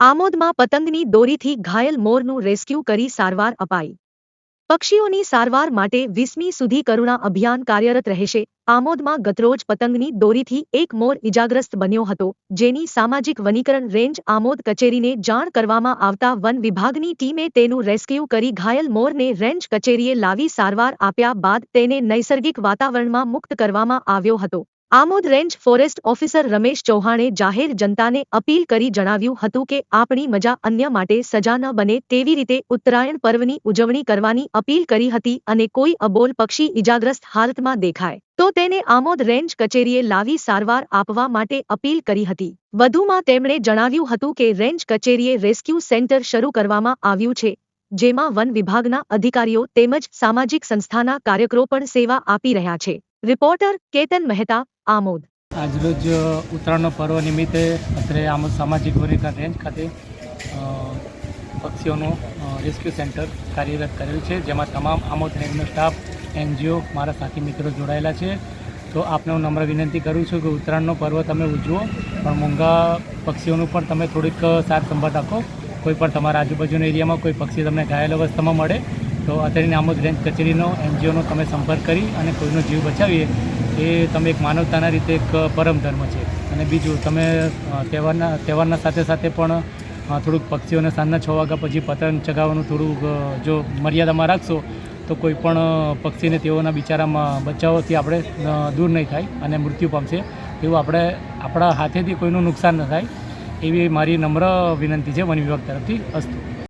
આમોદમાં પતંગની દોરીથી ઘાયલ મોરનું રેસ્ક્યુ કરી સારવાર અપાઈ. પક્ષીઓની સારવાર માટે વીસમી સુધી કરુણા અભિયાન કાર્યરત રહેશે. આમોદમાં ગતરોજ પતંગની દોરીથી એક મોર ઇજાગ્રસ્ત બન્યો હતો, જેની સામાજિક વનીકરણ રેન્જ આમોદ કચેરીને જાણ કરવામાં આવતા વન વિભાગની ટીમે તેનું રેસ્ક્યુ કરી ઘાયલ મોરને રેન્જ કચેરીએ લાવી સારવાર આપ્યા બાદ તેને નૈસર્ગિક વાતાવરણમાં મુક્ત કરવામાં આવ્યો હતો. Amod range forest officer Ramesh ચૌહાણે જાહેર જનતાને અપીલ કરી જણાવ્યું હતું કે આપણી મજા અન્ય માટે સજા ન બને તેવી રીતે ઉત્તરાયણ પર્વની ઉજવણી કરવાની અપીલ કરી હતી અને કોઈ અબોલ પક્ષી ઇજાગ્રસ્ત હાલતમાં દેખાય. તો તેને આમોદ રેન્જ કચેરીએ લાવી સારવાર આપવા માટે અપીલ કરી હતી. વધુમાં તેમણે જણાવ્યું હતું કે રેન્જ કચેરીએ રેસ્ક્યુ સેન્ટર શરૂ કરવામાં આવ્યું છે, જેમાં વન વિભાગના અધિકારીઓ તેમજ સામાજિક સંસ્થાના કાર્યકરો પણ સેવા આપી રહ્યા છે. રિપોર્ટર કેતન મહેતા આમોદ. આજરોજ ઉત્તરાયણનો પર્વ નિમિત્તે અત્રે આમોદ સામાજિક વનીકરણ રેન્જ ખાતે પક્ષીઓનું રેસ્ક્યુ સેન્ટર કાર્યરત કરેલ છે, જેમાં તમામ આમોદ રેન્જનો સ્ટાફ, એનજીઓ, મારા સાથી મિત્રો જોડાયેલા છે. તો આપને હું નમ્ર વિનંતી કરું છું કે ઉત્તરાયણનો પર્વ તમે ઉજવો, પણ મૂંગા પક્ષીઓનું પણ તમે થોડીક સાર સંભાળ રાખો. કોઈ પણ તમારા આજુબાજુના એરિયામાં કોઈ પક્ષી તમને ઘાયલ અવસ્થામાં મળે, તો અત્યારેની આમોદ રેન્જ કચેરીનો, એનજીઓનો તમે સંપર્ક કરી અને કોઈનો જીવ બચાવીએ. એ તમે એક માનવતાના રીતે એક પરમ ધર્મ છે. અને બીજું, તમે તહેવારના તહેવારના સાથે સાથે પણ થોડુંક પક્ષીઓને સાંજના છ વાગ્યા પછી પતંગ ચગાવવાનું થોડુંક જો મર્યાદામાં રાખશો, તો કોઈ પણ પક્ષીને તેઓના બિચારામાં બચાવોથી આપણે દૂર નહીં થાય અને મૃત્યુ પામશે. એવું આપણે, આપણા હાથેથી કોઈનું નુકસાન ન થાય. એવી મારી નમ્ર વિનંતી છે વન વિભાગ તરફથી. અસ્તુ.